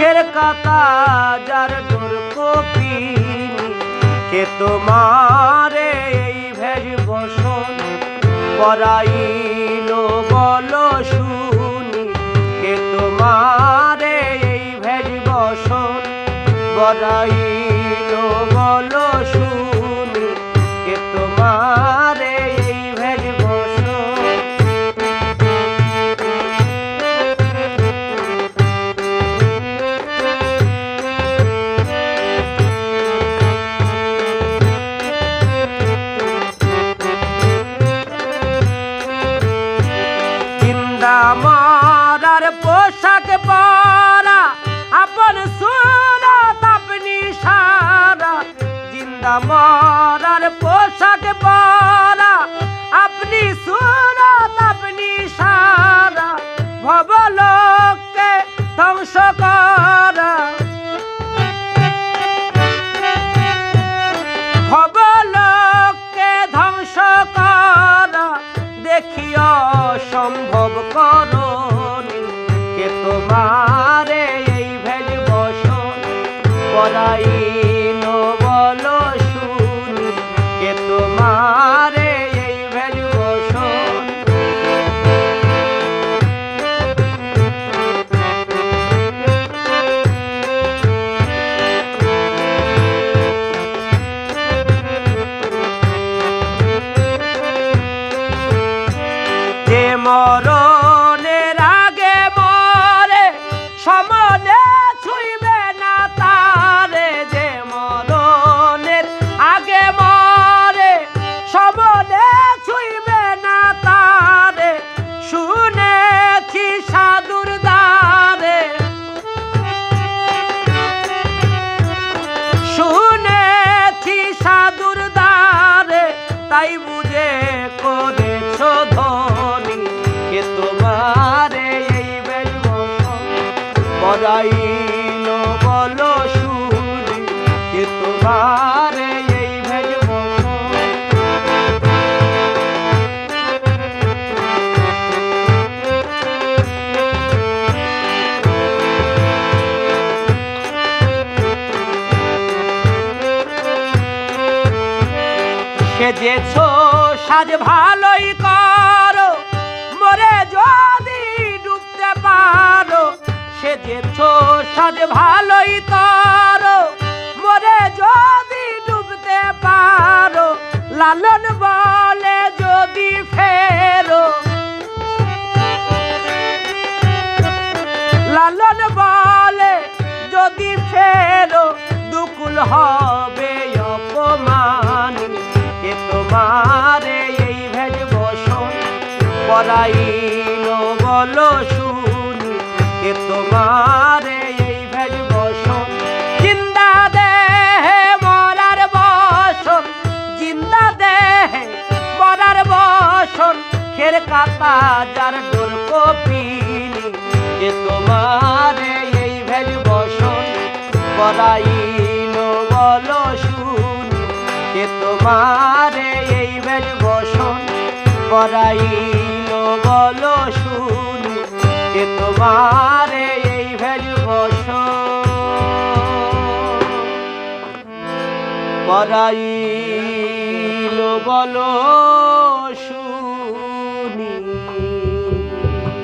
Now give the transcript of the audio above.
দুঃখের কাতা যার ডোর কপিনি কে তোমার এই ভেজ বসন পরাইল বল শুনি, কে তোমার এই ভেজ বসন পরাইল বল শুনি। জিন্দা মারার পোশাক পরা। আপনি সুরত, আপনি সারা। ভবলোককে ধ্বংস করা। ভবলোককে ধ্বংস করা। দেখিও সম্ভব করনি কে তোমারে এই ভেজ বসন পরাইল কে তোমারে এই বসন যে মরণের পরাইল বল শুনি কে তোমারে এই ভেজ সাজ ভালোই করো মরে পারো সেজেছ সাজ ভালোই করো মরে যদি ডুবতে পারো, লালন বলে যদি ফেরো। লালন বলে যদি ফেরো, দুকুল হবে অপমান। কে তোমারে এই ভেজ বসন পরাইল বল কে তোমারে এই ভেজ বসন। জিন্দা দেহে মরার বসন। জিন্দা দেহে মরার বসন। খের কাতা যার ডোর কপিনি। কে তোমারে এই ভেজ বসন। পরাইল বল শুনি। কে তোমারে এই ভেজ বসন। পরাইল বল শুনি। তোমারে পরাইল বলো সু